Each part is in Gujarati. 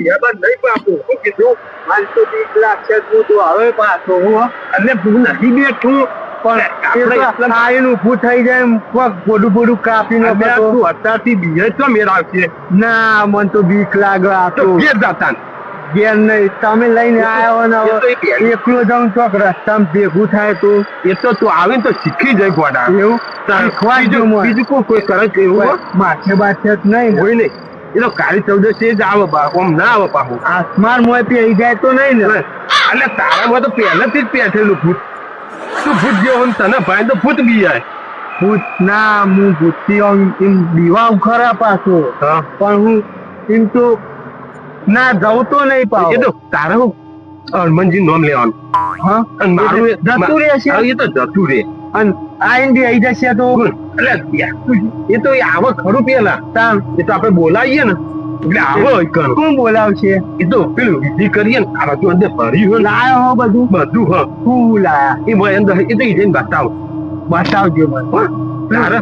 બિયાબા નહીં પાછું શું કીધું પાંચસો વીસ લાખ છે તું તો હવે પાછો હું અને હું નથી બેઠું પણ આપણે ઊભું થઈ જાય પગ બોડું બોડું કાપી નાખો અત્યારથી બીજે તો મેળ આવશે. ના મને તો બીક લાગે આ તો બે ઘેર જતા ઘેર નહીં. તમે લઈને આવ્યો ને તો એકલો જાઉં તો રસ્તામાં ભેગું થાય તો. એ તો તું આવીને તો શીખી જાય ગોડા. એવું? શીખવા બીજું કોઈ કરે એવું માથે બાથે જ નહીં હોય નહીં. એ તો કાળી ચૌદશી જ આવે બાપુ ના આવે બાપુ આસમાન મોય પહેરી જાય તો નહીં ને. એટલે તારામાં તો પહેલેથી જ પેઠેલું ભૂત. તું ભૂત જેવો તને ભાઈ તો ભૂત બી જાય ભૂત ના હું ભૂતથી એમ દીવા ખરા પાછો. પણ હું એમ તો ના જવું તો નહીં પાવ એ તો તારા હું હનુમાનજી નામ લેવાનું. હા? અને મારું જતું રહેશે. હા, એ તો જતું રહે અને આઈને બી આવી જશે તો એટલે એ તો આવે ખરું પેલા. તામ એ તો આપણે બોલાવીએ ને. એટલે આવો કણ કોણ બોલાવશે? એ તો પેલું વિધિ કરીએ ને આ બધું અંદર ભર્યું હોય લાયો હો બધું. બધું હ. શું લાયા? એ મને અંદર એ તો જઈને બતાવ. બતાવજો મને.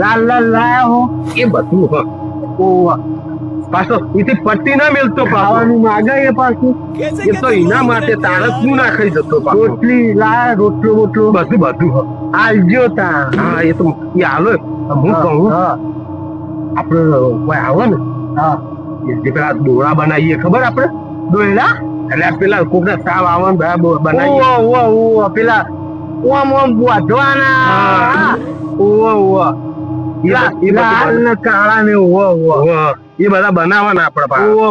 લાલ લાલ લાયા હો. એ બધું હ. ઓવા પાછો એથી પટ્ટી ના મેલતો ખાવાનું માગે એ પાછું. એ તો એના માટે તારસ શું ના ખાઈ જતો રોટલી લા રોટલો બોટલો. બધું બધું આલજો તા. હા એ તો એ હાલો. હું કહું. આપણે કોઈ આવે ને? હા. એ જે પેલા દોરા બનાવીએ ખબર આપણે? દોયડા? એટલે પેલા પેલા કોકના સાવ આવે ને બનાવીએ. ઓ ઓ પેલા ઓમ ઓમ બોધવાના ઓ એ લાલ કાળા ને. એ બધા બનાવવાના આપણે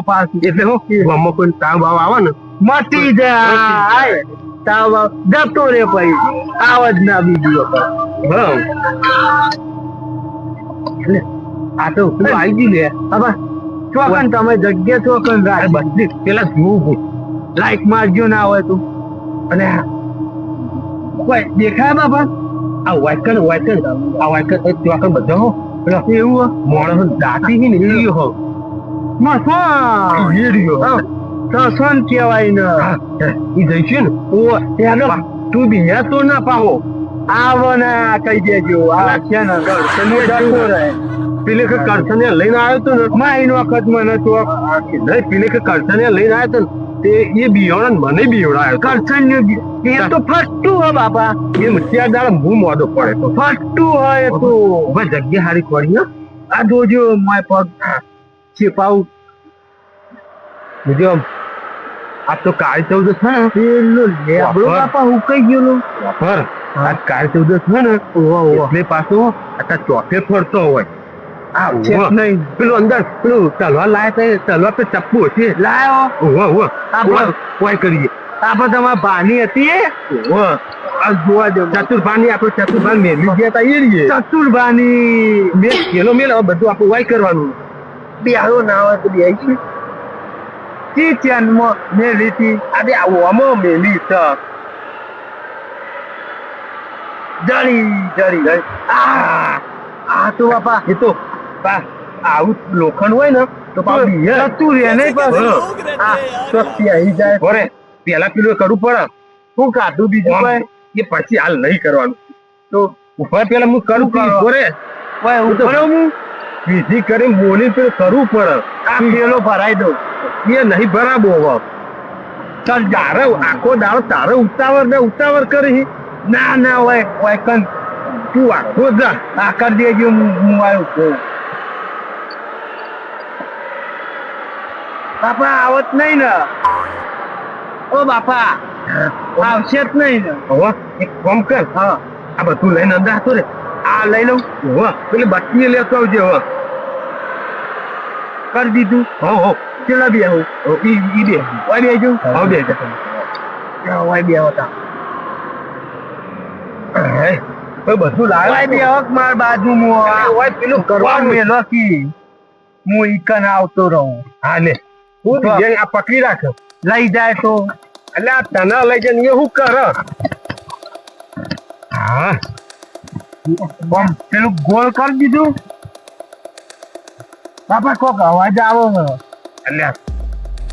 પાસે. એટલે હું ગામમાં કોઈ તાવ ભાવ આવે ને? મટી જાય. તાવ જતો રે ભાઈ. આવ જ ના બીજી વખત. આ તો હું આવી ગયું લે. હવે ચોકન તમે જગ્યા ચોકન રાખ. બધી પેલા જોવું લાઈક મારજો ના હોય તું. અને કોઈ દેખાય બાપા આ વાયકન વાયકન આ વાયકન એ ચોકન બધા હો પેલા એવું માણસ દાટી હી ને એ હો એ રહ્યો સસન કહેવાય ને એ જઈશું ને ઓ એનો તું બી હે તો ના પાવો આવો ને કહી દેજો આ છે ને તમે જતો રહે પેલે કે કરસને લઈને આવ્યો તો ને એનો વખત મને તો નહીં પેલે કે કરસને લઈને આવ્યો તો તે એ બિયોણ મને બીવડાયો કરશન એ તો ફટતું હો બાપા. એ ચાર દાડા હું મોડો પડે તો. ફટતું હોય તો. ભાઈ જગ્યા હારી પડી હો. આ જોજો માય પગ છીપાવું બીજો આ તો કાળી ચૌદ છે ને. પેલું લેબડો બાપા હું કઈ ગયેલું. પર આ કાળી ચૌદ છે ને. એટલે પાછો આ ચોથે ફરતો હોય. નહીં પેલું અંદર પેલું તલવાર લાય તે તલવાર પે ચપ્પુ છે લાયો. ઓહો ઓહો આપણે- કોઈ કરીએ. આપણે તમારા ભાની હતી જોવા ચતુર ચતુર્ભાની આપણે ચતુર્ભાન મેળવી ગયા તા એ રહીએ ચતુરભાની. પેલો મેલ હવે બધું આપણે વાય કરવાનું. બિહારો ના હોય તો બે છે તે ચેનમાં મેં લીધી આજે આવવામાં મેલી જળી જડી જળી આ આ તો બાપા. એ તો બા આવું લોખંડ હોય ને તો તું શક્તિ આવી જાય. ભરે પેલા પેલું કરવું પડે. શું કાઢું બીજું હોય એ પછી હાલ નહીં કરવાનું. તો ઊભા પેલા હું કરું શું કરો? ઓરે કોઈ હું તો- હું? વિધિ કરીને બોલી પેલું કરવું પડે. આ પેલો ભરાઈ દઉં. એ નહીં બરાબર હવે. ચાલ તારે આખો દાડો તારે ઉતાવળ ને ઉતાવળ કરી. ના ના હોય હોય કન તું આખો જા આ કરી દેજો હું હું આવ્યો છું બાપા આવત નહીં ને. ઓ બાપા આવશે જ નહીં ને. હવે એક કામ કર. હા. આ બધું લઈને અંદર હતો રે. આ લઈ લઉં. હવે. પેલી બત્તી લેતો આવજે હવે. કરી દીધું. હો હો. ચેલા બે આવું ઈ ઈ દે ઓય બે જો. હવે દે દે. ઓય બે આવતા હે, તો બધું લાવે. બે હક માર બાજુ મો ઓય પેલું કરવા કરવાનું મેલો કી હું ઈકન આવતો રહું. હા લે. હું જે આ પકડી રાખ. લઈ જાય તો. એટલે આ તને લઈ જઈને એ શું કર? હા. બમ પેલું ગોળ કરી દીધું બાપા કોક અવાજ આવો એટલે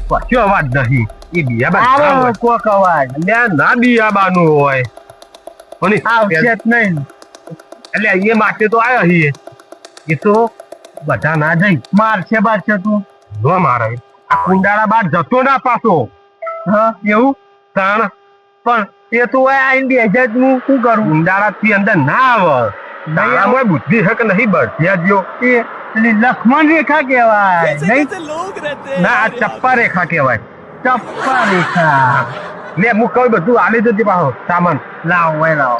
કશો અવાજ નહીં એ બીજા બા આવો કોક અવાજ. એટલે ના બિયાબાનું હોય. પણ આવશે જ નહીં. એટલે એ માટે તો આવ્યો છીએ એ. તો બધા ના જઈ મારશે બારશે તું. જો મારે. આ કુંડાળા બાર જતો ના પાછો. હા એવું? તાણ. પણ એ તો આઈને બેસે જ હું શું કરું? કુંડાળા થી અંદર ના આવે. આમાં બુદ્ધિ હક નહીં બળ્યા જો એ લક્ષ્મણ રેખા કહેવાય. ના ચપ્પા રેખા કહેવાય. ચપ્પા રેખા. લે હું કહું બધું આલી જતી પાછો. સામાન. લાવો ભાઈ લાવો.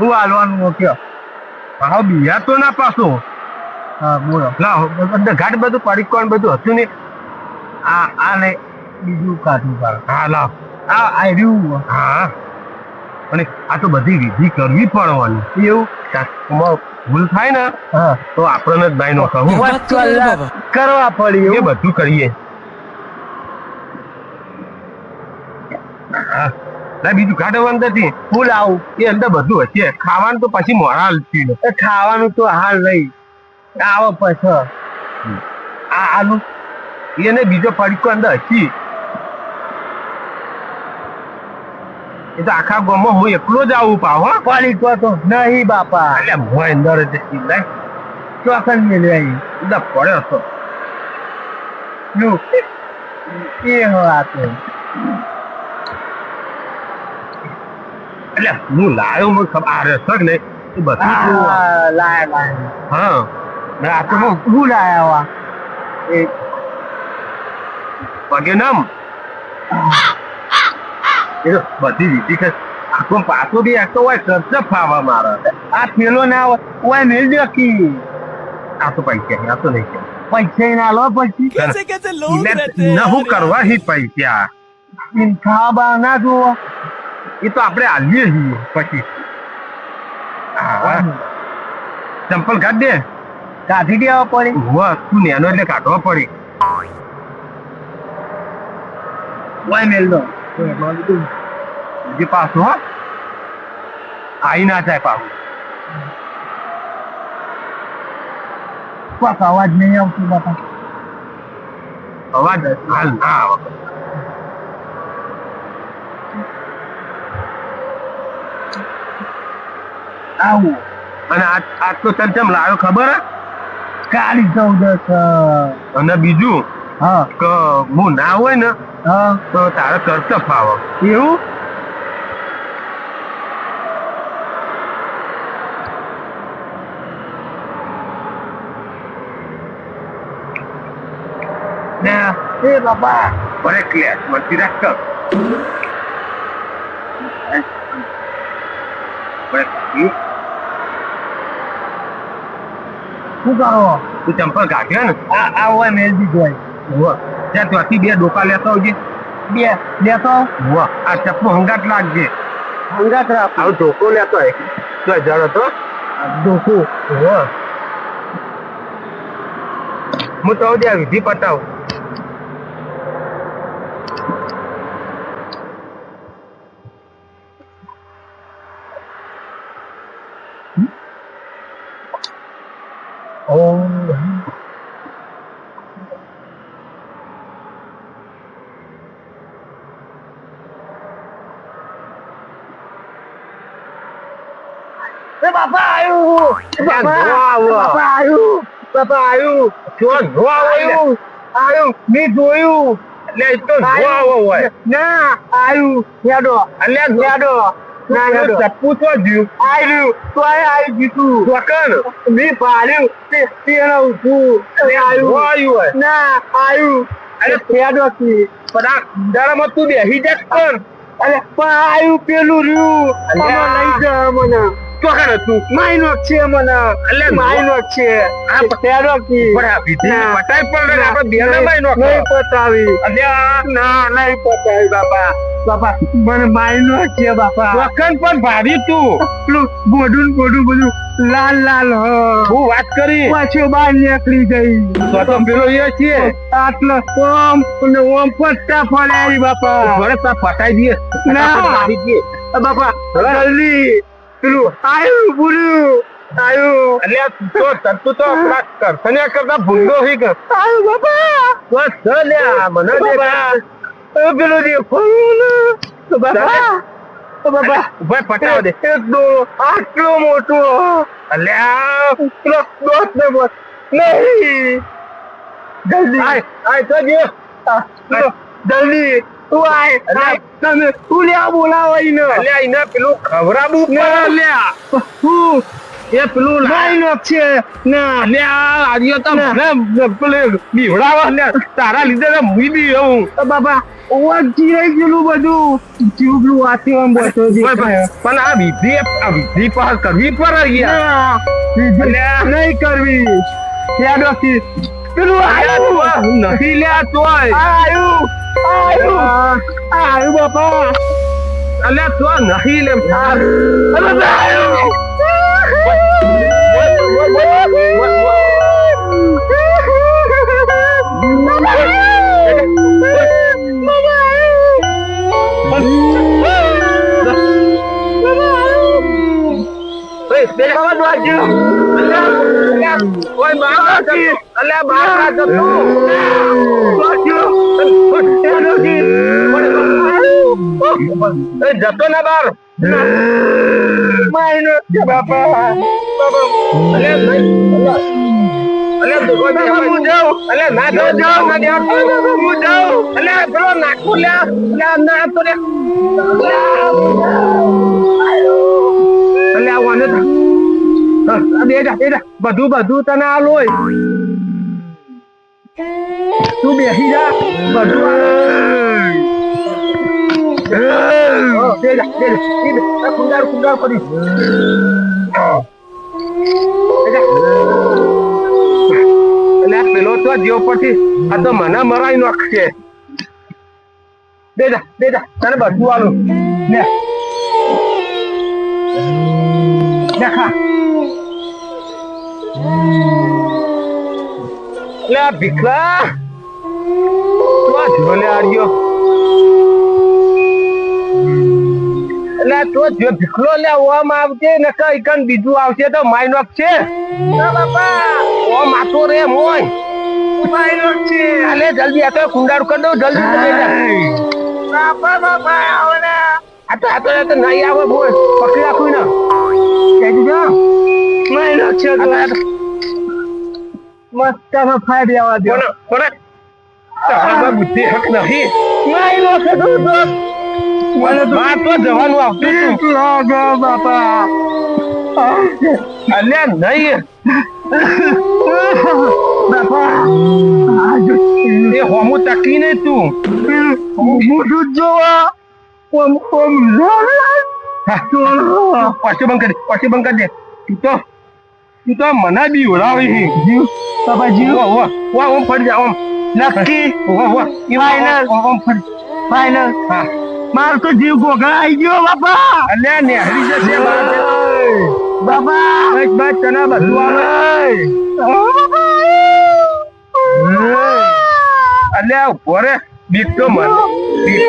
હું? આલવાનું હાલવાનું કયો? ભાવ બીજા તો ના પાછો. હા બોલો. લાવો. અંદર ઘાટ બધું પડી કોણ બધું હતું નહીં? આ આને બીજું કાઢું પડે હા લા આ આવ્યું હા. અને આ તો બધી વિધિ કરવી પડવાની. એવું? શાસ્ત્રમાં ભૂલ થાય ને હા. તો આપણને જ બાઈ નો કહું. કરવા પડી એ બધું કરીએ. હા. બીજું કાઢવાનું નથી ફૂલ આવું એ અંદર બધું હશે. ખાવાનું તો પછી મોડા હાલતી ખાવાનું તો હાલ નહીં. આવો પછી. આ આનું એને બીજો પડીકો અંદર હશી એ તો આખા ગામમાં હું એકલો જ આવું પાવ હો. પડી તો તો નહીં બાપા. એટલે હું અંદર જ સીધા ચોકન મેળવાઈ સીધા પડ્યો હતો. નું એ વાત એટલે હું લાયો મને ખબર. આ રહ્યો છે કે એ બધું. લાયા લાયા. હા. ને તો હું હું લાયા એ પગે નમ બધી વિધિ ખસ આખું પાછું બી આખો હોય ખર્ચ ફાવા મારે આ થેલો ના હોય હોય દેખી આ તો પૈસા આ તો નહીં પૈસા ના લો પછી. ના હું કરવા હી પૈસા એ તો આપણે આલીએ છીએ પછી. ચંપલ કાઢ દે. કાઢી દેવા પડે. હોવા તું નેનો એટલે કાઢવા પડે. ઓય મેળ દો જે પાછું હો આઈ ના જાય પાછું કોક અવાજ નહીં આવતું બાપા અવાજ હાલ ના આવે આવું અને આજ તો તને કેમ લાવ્યો ખબર? કાળી ચૌદસ અને બીજું હા. કે હું ના હોય ને હા તો તારે કરતા ફાવે એવું ને એ બાપા બરે ક્લેસ મરતી રાખ કર બરે કાઢી. શું કરો તું ચંપલ કાઢ્યો ને આ આ ઓય મેળ દીધો હોય હુઆ. ત્યાં ત્યાંથી બે ડોકા લેતો આવજે. બે બે તો વાહ આ ચપ્પુ હંગાટ લાગજે. હંગાત રાખ. આવો ડોકો લેતો હોય તો જરો તો ડોકો. વાહ. હું તો આ વિધિ પતાવ ઓમ એ બાપા આવ્યું બાપા! આવ્યું બાપા આવ્યું જો નો આવ્યું આયુ! મેં જોયું! એટલે તો નો આવો હોય. ના એટલે ચપ્પુ તો તો જીતું! મેં પાડ્યું. તે તેનો આવ્યું હોય. ના આયુ. અરે હેડો કી પણ આ કુંડાળામાં તું બેસી જા કર અરે પણ આયુ પેલું રહ્યું. લઈ જા મને ચોકન હતું માયનો છે મને અલ્યા, માયનો છે. આ પટેરો કી પણ આ વિધિ પટાઈ પણ આપણે બેને નો નહીં પતાવી. અલ્યા ના નહીં પતાવી બાપા. બાપા મને માયનો છે બાપા. વખન પણ ભારી તું. પેલું બોડું બોડું બધું લાલ લાલ હ. હું વાત કરી. પાછો બહાર નીકળી ગઈ. તો તો પેલો એ છે. આટલો ઓમ અને ઓમ પટ્ટા ફળ્યા બાપા. ભરતા પટાઈ દઈએ ના. બાપા જલ્દી. પેલું આયુ બુર્યું આયુ અલ્યા તું તો તો આપણા કરસન્યા કરતા ભૂંડો હી કર. આયુ બાપા. બસ ચાલ્યા મને. એ પેલો દેખાયું ને. તો બાપા. બાપા. ઊભા પટાવ દે. એક દો. આટલો મોટો. અલ્યા. પેલો દોત ને બોત નહીં. જલ્દી. આય આય તો જે જલ્દી. તું આય. તમે તું લ્યા બોલાવો ઈને? અલ્યા એને પેલું એ પેલું છે. ના. અલ્યા તો મને પેલે બીવડાવે. લ્યા તારા લીધે તો મુઈ બી હું તો બાબા ગયેલું બધું. વાથી આમ બોલતો પણ આ વિધિ આ વિધિ પાસ કરવી પડે યાર નહીં કરવી. યાદોથી પેલું અલ્યા આવ્યું નથી લ્યા તોય. આવ્યું આવ્યું આવ્યું બાપા. અલ્યા તો નહીં લે અરે જતો અલ્યા મારા જતો ના બાર બાપા અલ્યા નહીં અલ્યા તો હું જાઉં. અલ્યા ના જાઉં જાઉં ના જાઉં હું જાઉં પેલો નાખું ના તો લે તો બધું બધું તને આ લોય તું બેસી જા. બધું કુંડાળ કુંડાળ કરી એટલે પેલો આ તો મને મરાઈ નાખશે. દેજા દેજા તને બધું આલું. લે આ ભીખલા. તો આ ઝોલે આડ્યો એટલે તો જો ભીખલો લે ઓમ આવશે ને કઈ કન બીજું આવશે તો માઇનોક છે. બાપા. ઓમ આતો રે મોય માઇનોક છે. અલે જલ્દી આ તો કુંડાળ કર દો જલ્દી બાપા બાપા આવને આ તો આ તો નહીં આવે બોલ પકડી રાખું ને. કહી દીધો માઇનો છે મસ્ત ફાડી આવવા દો કોને તારામાં બુદ્ધિ હક નહીં. માઇનો છે તું તો મને તો આ તો જવાનું આવતું તું લાગો બાપા. અલ્યા નહીં. બાપા એ હોમો તકી ને તું. મોઢું જોવા. ઓમ ઓમ લો પાછું બંધ કરી પાછું બંધ કરી દે. તું તો તું તો મને બી ઉડાવી હી. જીવ બાપા જીવ વાહ વાહ ઓમ ફરી જા ઓમ. નક્કી? વાહ ઈ Final. ઓમ ફરી. ફાઈનલ હા. માર તો જીવ ગોગા આવી ગયો બાપા. અલ્યા ને હરી જશે બાપા. બસ બસ તને બધું આવે. અલ્યા ઊભો રે. બીક તો મને. બીક.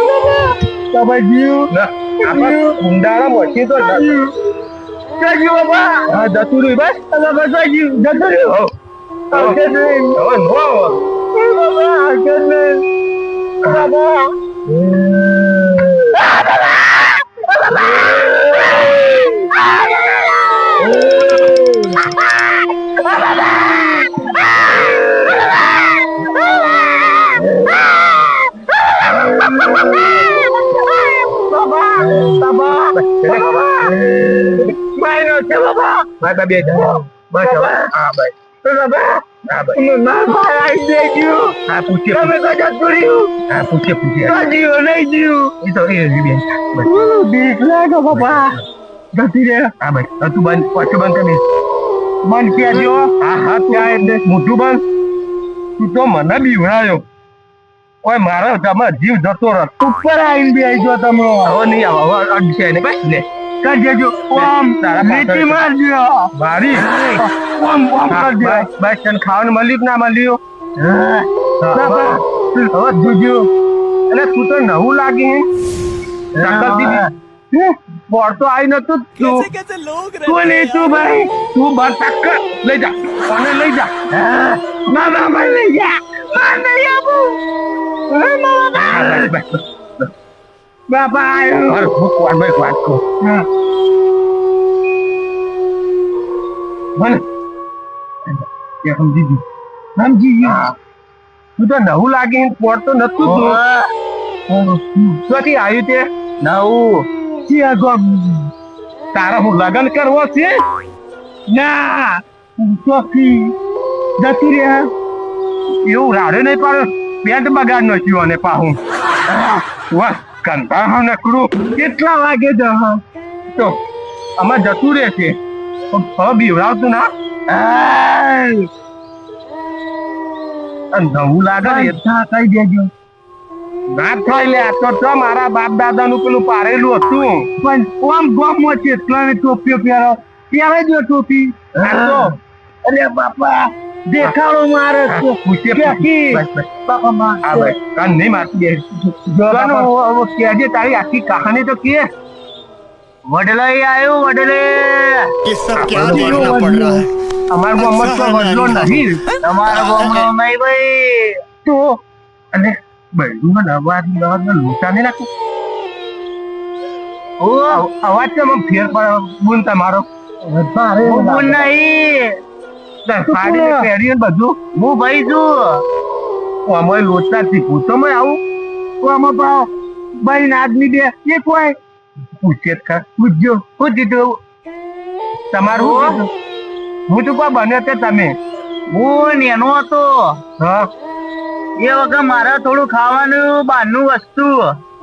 બાપા જીવ ના આપા કુંડાળા મોટી તો ના જજો બાપા હા જતું રહ્યું બસ બાપા જજો જતો રહ્યો હવે આવશે નહીં હવે નો આવે. બાપા આવશે નહીં બાપા માયનો છે બાબા. બે જા બસ હવે. હા હા મારા આવી દેજો હા પૂછે તમે તો જતું હા પૂછે પૂછે જીવ નહીં જીવ. એ તો એ બેન. બીક લાગે બાપા જતી રે હા ભાઈ તું બંધ પાછું બંધ કરી મન પ્યાજો હા હા ત્યાં એટલે? મોઢું બંધ. તું તો મને બીવડાયો. ઓય મારો તમે જીવ જતો રહ. ઉપર આવીને બેસી જો તમે. હવે નહીં આવો હવે અડશે ને બસ લે. કરી દેજો. ઓમ મારજો. ભારી. ઓમ ઓમ કરજો તને ખાવાનું મળ્યું ના મળ્યું? હવે જોજો. અને તું તો નવું લાગી શકલ દીદી પડતો આવી નતું તું. તું નહીં ભાઈ. તું બસ લઈ જા. કોને લઈ જા. ના ના ભાઈ લઈ જા. માર આવ્યો મારે ભૂખ વાત ભાઈ વાત કહું. મને એ સમજી ગયું. સમજી ગયો. તું તો નવું લાગે પોટ તો નતું ક્યાંથી આવ્યું તે? નવું. ક્યાં ગો તારા હું લગન કરવો છે? ના. ચોકી જતી રહ્યા એવું રાડે નહીં પણ પેન્ટ બગાડ નાખ્યું અને પાહું. વાહ. કંટા હા નકરું. કેટલા વાગે જ હા તો આમાં જતું પણ હવે બીવડાવતું ના નવું લાગે ને કહી દેજો ના થાય લે તો તો મારા બાપ દાદા નું પેલું પારેલું હતું. પણ કોમ ગોમમાં એટલા ને ટોપીઓ પહેરો. પહેરે જો ટોપી અરે બાપા. દેખાડો મારે તારી આખી કહાની તો કે. વડલે. આવ્યો વડલે અમારા ગામમાં તો વડલો નહીં તમારા ગામમાં નહીં. ભાઈ. તો? અને બૈરુમાં અવાજ અવાજમાં લોટા નહીં નાખો અવાજ તો ફેર પડે? બોલતા મારો. નહીં. સાડી ને પહેરી ને બધું. હું ભાઈ છું. અમે લોચતા શીખવું તમે આવું. તો અમે ભાવ ભાઈ આદમી બે એ કોઈ? પૂછે પૂછજો શું કીધું તમારું હું તો કોઈ બન્યો તે તમે. હું નેનો હતો. એ વખત મારે થોડું ખાવાનું બહારનું વસ્તુ.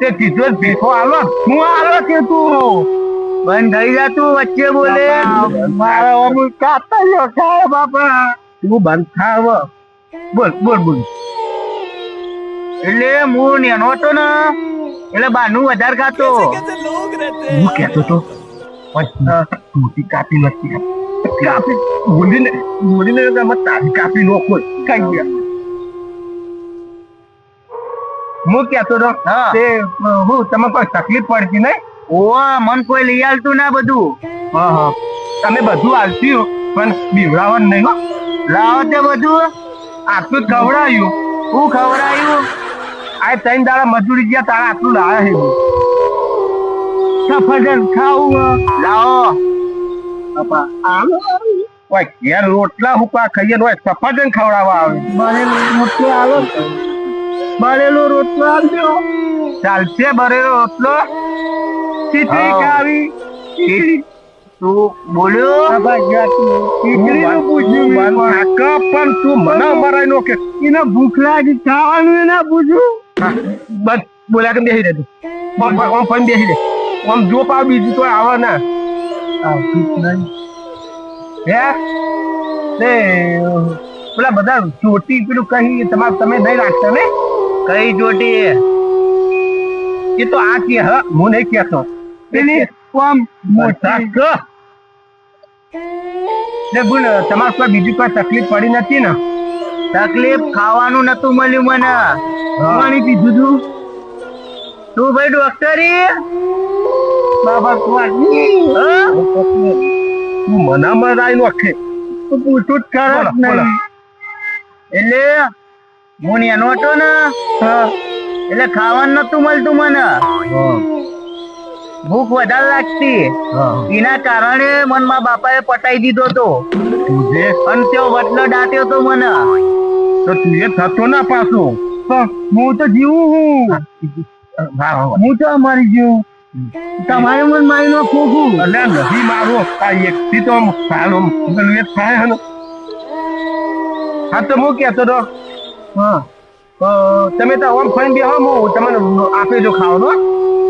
તે કીધું ભેખો આલો. હું આલો કે તું. બંધ થઈ જા તું વચ્ચે બોલે. મારા અમુલ કાતા જો બાપા. તું બંધ થાવ બોલ બોલ બોલ. એટલે હું નેનો હતો ને એટલે બાનું વધારે ખાતો. હું કહેતો તો મોટી કાપી નથી. કાપી બોલીને બોલીને તમે તારી કાપી નોખો કઈ ગયા હું કહેતો તો તે હું તમે કોઈ તકલીફ પડતી નહીં? ઓવા મન કોઈ લઈ આલતું ના બધું. હા હા તમે બધું આલતી પણ બીવડાવવાનું નહીં હો. લાવો તે બધું. આટલું જ ખવડાવ્યું. હું ખવડાયું આ ત્રણ દાડા મજૂરી ગયા તારા આટલું લાવે છે સફરજન ખાવું લાવો. બાપા આમ? ઓય ઘેર રોટલા હુકા ખાઈએ ઓય સફરજન ખવડાવવા આવે. બનેલો રોટલો આવે બરેલો રોટલો આવજો ચાલશે બરેલો રોટલો. ખીચડી ખાવી ખીચડી તું બોલ્યો? ખીચડીનું પૂછ્યું મેં. પણ તું મને મરાય નો કે એને ભૂખ લાગી ખાવાનું એના પૂછ્યું. બસ બોલ્યા કે બેસી જો પાવ બીજું તો આવે ના. હે? તે પેલા બધા ચોટી પેલું કહી તમારે તમે નહીં રાખતા ને? કઈ ચોટી એ તો આ કે હ હું નહીં કહેતો. પેલી કોમ મોટા ક ને બોલ તમારે કોઈ બીજી કોઈ તકલીફ પડી નથી ને? તકલીફ ખાવાનું નતું મળ્યું મને. પાણી પીધું તું? તું ભાઈ ડોક્ટરી? બાબા તું તું મના મરાઈ નોખે તું પૂછું જ કર. એટલે હું નેનો હતો ને. એટલે ખાવાનું નતું મળતું મને. ભૂખ વધારે લાગતી. એના કારણે મન મા બાપાએ પટાઈ દીધો તો. તુજે? અને તેઓ વટલો દાટ્યો તો મને. તો તુજે થતો ના પાછો. હું તો જીવું હું. હું તો મારી જીવું. તમારે મન મારી નો ખોખું નથી મારો આ એકથી તો સારો થાય હે હા તો હું કહેતો તો હા. તમે તો આમ ફરી બેહો હું તમને આપી જો ખાવાનો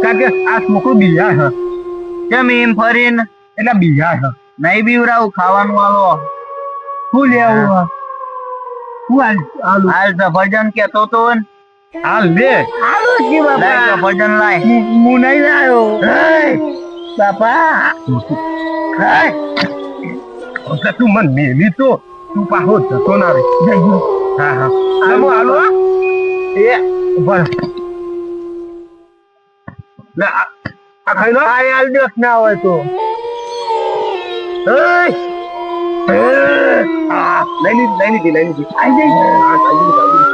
કારણ કે આ છોકરું બીજા છે. કેમ એમ ફરીને? એટલે બીજા છે. નહીં બીવરાવું ખાવાનું આલો. શું લેવું હે? શું હાલ હાલ હાલ સફરજન કેતો તો. હાલ લે. હાલો કે લાય ભજન લાય. હું નહીં લાયો. બાપા. ખાય એટલે તું મન મેલી તો. તું પાહો જતો ના રે હા હા. હાલો હાલો. એ ઊભા લે આ ખાઈ લો. આ હાલ દેખ ના હોય તો. લઈ લીધી લઈ લીધી લઈ લીધી. આઈ જઈ.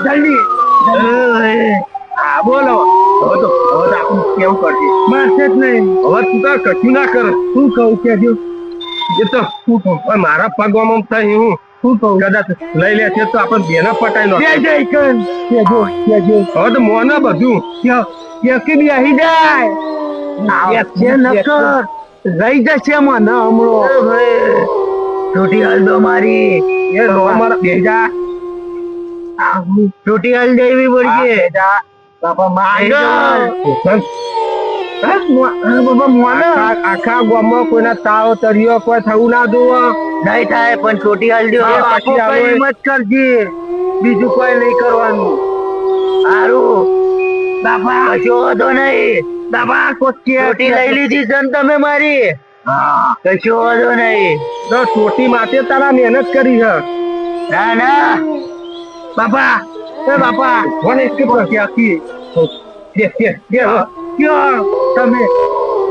જલ્દી! હા બોલો. હવે તો હવે તો આપણું કેવું કરશે? મારશે જ નહીં. હવે તું તો કશું ના કર. શું કહું કે જો એ તો શું કહું? મારા પગવામાં થાય. હું શું કહું? કદાચ લઈ લે છે તો આપણે બેના પટાઈ નો કે જઈ કન કેજો કેજો હવે તો મોને બધું. કે બી આહી જાય. છે નકર. રહી જશે મને હમણો. છોટી હાલ દો મારી. એ રોમર બેજા છોટી હાલ દેવી પડશે બાપા આગળ. આખા ગામમાં કોઈના તાવ તરિયો કોઈ થવું ના જોવો નહીં થાય પણ છોટી હલ્દી. હિંમત કરજે. બીજું કોઈ નહીં કરવાનું. સારું. બાપા કશો નહીં. બાપા કોટી લઈ લીધી છે તમે મારી? કશો વાંધો નહીં. તો સોટી માટે તારા મહેનત કરી છે. ના ના. બાપા એ બાપા. મને સ્કીપ કરશે આખી? તમે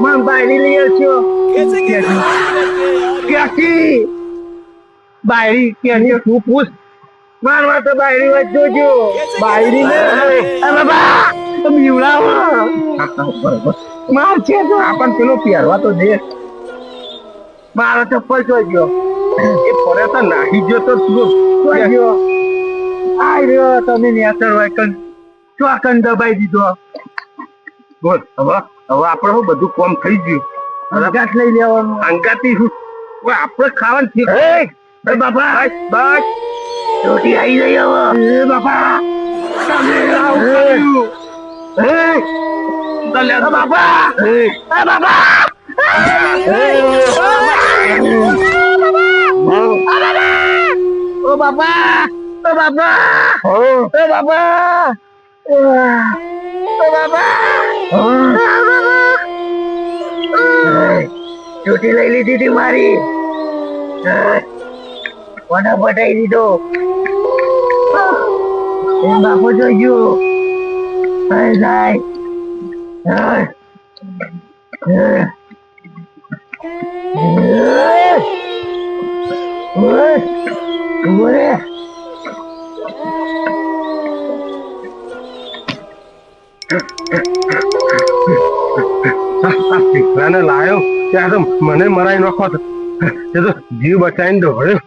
મન બાયરી લઈ છો ક્યાંથી? બાયરી ક્યાંની તું પૂછ. મારવા તો બાયરી વાત જોજો બાયરી ને? બાબા બાબા તો બીવડાવો માર છે તો. આપણ પેલો પહેરવા તો દે મારો ચપ્પલ જોજો એ ફરે તો નાહી ગયો તો તું જોજો આઈ રહ્યો તમે નેતર હોય ચોકન દબાઈ દીધો? બોલ હવે હવે આપણે શું બધું કોમ થઈ ગયું? અંગાત લઈ લેવાનું. અંગાતી શું? આપણે ખાવાનું છે. બાપા. બસ છોટી આવી ગઈ હવે. બાપા. તમે આવું કર્યું એ તલે બાપા એ બાપા ઓ બાપા ઓ બાપા ઓ બાપા ઓ બાપા છોટી લઈ લીધી હતી મારી કોને પટાઈ દીધો એ બાપો જોજો હાય જાય હાય. હાય. હાય. ઓય. ઓય. આ દીકરાને લાયો ત્યાં તો મને મરાઈ નાખો તો એ તો જીવ બચાવીને દોડ્યો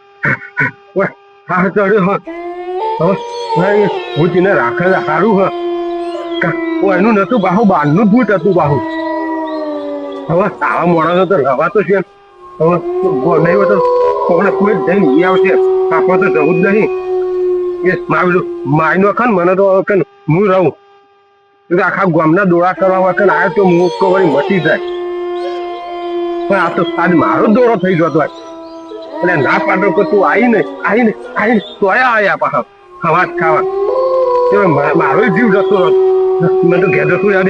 હા ચડ્યો હો. હું તેને રાખે સારું હ એનું નતું બાહુ બહારનું જ ભૂત હતું બાહુ. હવે આવા મોડા તો રવા તો છે. હવે નહીં તો કોને કોઈ જઈને ઈ આવશે. આપણે તો જવું જ નહીં. એ મારું મારી નો ખન મને તો કન હું રહું. તો આખા ગામના દોડા કરવા વખત આવ્યો તો મુક્કો વળી મટી જાય. પણ આ તો આજ મારો દોડો થઈ જતો હતો એટલે ના પાડો કે તું આવી ને આવી ને આવી ને, તોય આવ્યા પાછા. ખવાજ ખાવા. તો મારો જીવ જતો રહ્યો. મેં તો ઘેર જતું યાદ